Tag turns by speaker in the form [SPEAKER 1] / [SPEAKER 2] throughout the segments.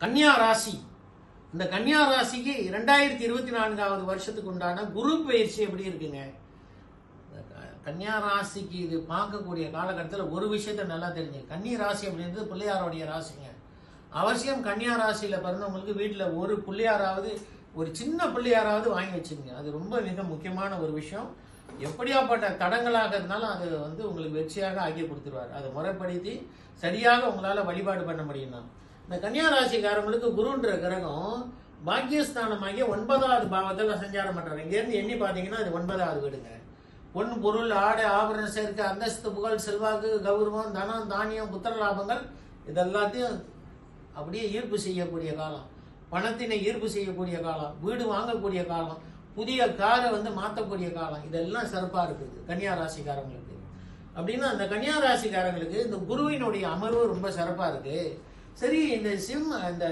[SPEAKER 1] கன்னியா ராசி. இந்த கன்னியா ராசிக்கு ரெண்டாயிரத்தி இருபத்தி நான்காவது வருஷத்துக்கு உண்டான குரு பயிற்சி எப்படி இருக்குங்க? கன்னியா ராசிக்கு இது பார்க்கக்கூடிய காலகட்டத்தில் ஒரு விஷயத்த நல்லா தெரிஞ்சு கன்னி ராசி அப்படின்றது பிள்ளையாருடைய ராசிங்க. அவசியம் கன்னியா ராசியில் பிறந்தவங்களுக்கு வீட்டில் ஒரு பிள்ளையாராவது ஒரு சின்ன பிள்ளையாராவது வாங்கி வச்சுங்க அது ரொம்ப மிக முக்கியமான ஒரு விஷயம். எப்படியாப்பட்ட தடங்களாக இருந்தாலும் அது வந்து உங்களுக்கு வெற்றியாக ஆக்கி கொடுத்துருவார். அதை முறைப்படுத்தி சரியாக உங்களால் வழிபாடு பண்ண முடியும்னா. இந்த கன்னியா ராசிக்காரங்களுக்கு குருன்ற கிரகம் பாக்கியஸ்தானமாகிய ஒன்பதாவது பாவத்தில் சஞ்சாரம் பண்றாரு. இங்கேருந்து எண்ணி பார்த்தீங்கன்னா அது ஒன்பதாவது வீடுங்க. பொன் பொருள் ஆடை ஆபரண சேர்க்கை அந்தஸ்து புகழ் செல்வாக்கு கௌரவம் தனம் தானியம் புத்திர லாபங்கள் இதெல்லாத்தையும் அப்படியே ஈர்ப்பு செய்யக்கூடிய காலம். பணத்தினை ஈர்ப்பு செய்யக்கூடிய காலம். வீடு வாங்கக்கூடிய காலம். புதிய காரை வந்து மாற்றக்கூடிய காலம். இதெல்லாம் சிறப்பாக இருக்குது கன்னியா ராசிக்காரங்களுக்கு அப்படின்னா அந்த கன்னியா ராசிக்காரங்களுக்கு இந்த குருவினுடைய அமர்வு ரொம்ப சிறப்பாக இருக்குது சரி இந்த சிம் இந்த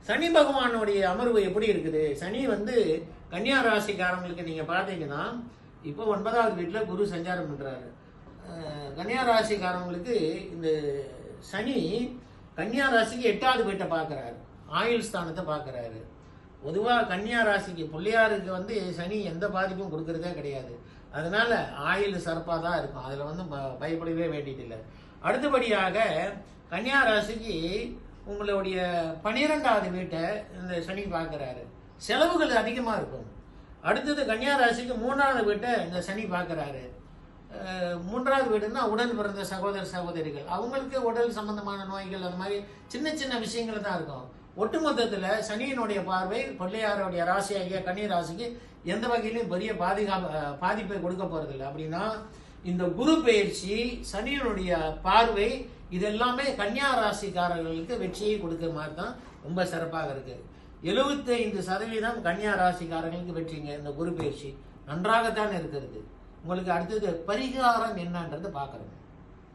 [SPEAKER 1] சனி பகவானுடைய அமர்வு எப்படி இருக்குது? சனி வந்து கன்னியா ராசிக்காரங்களுக்கு நீங்கள் பார்த்தீங்கன்னா இப்போ ஒன்பதாவது வீட்டில் குரு சஞ்சாரம் பண்ணுறாரு கன்னியா ராசிக்காரங்களுக்கு இந்த சனி கன்னியா ராசிக்கு எட்டாவது வீட்டை பார்க்குறாரு. ஆயுள் ஸ்தானத்தை பார்க்குறாரு. பொதுவாக கன்னியா ராசிக்கு பிள்ளையாருக்கு வந்து சனி எந்த பாதிப்பும் கொடுக்கறதே கிடையாது. அதனால ஆயுள் சிறப்பாக தான் இருக்கும். அதில் வந்து ப- பயப்படவே வேண்டியதில்லை. அடுத்தபடியாக கன்னியா ராசிக்கு உங்களுடைய பனிரெண்டாவது வீட்டை இந்த சனி பார்க்குறாரு. செலவுகள் அதிகமாக இருக்கும். அடுத்தது கன்னியா ராசிக்கு மூன்றாவது வீட்டை இந்த சனி பார்க்குறாரு. மூன்றாவது வீடுன்னா உடன் பிறந்த சகோதர சகோதரிகள். அவங்களுக்கு உடல் சம்பந்தமான நோய்கள் அந்த மாதிரி சின்ன சின்ன விஷயங்கள் தான் இருக்கும். ஒட்டுமொத்தத்தில் சனியினுடைய பார்வை பிள்ளையாருடைய ராசியாகிய கன்னி ராசிக்கு எந்த வகையிலும் பெரிய பாதிகா பாதிப்பை கொடுக்க போகிறதில்ல அப்படின்னா இந்த குரு பயிற்சி சனியனுடைய பார்வை இதெல்லாமே கன்னியா ராசிக்காரர்களுக்கு வெற்றியை கொடுக்கிற மாதிரி தான் ரொம்ப சிறப்பாக இருக்கு. 75% சதவீதம் கன்னியா ராசிக்காரர்களுக்கு வெற்றிங்க இந்த குரு பயிற்சி. நன்றாகத்தான் இருக்கிறது. உங்களுக்கு அடுத்தது பரிகாரம் என்னன்றது பார்க்குறோங்க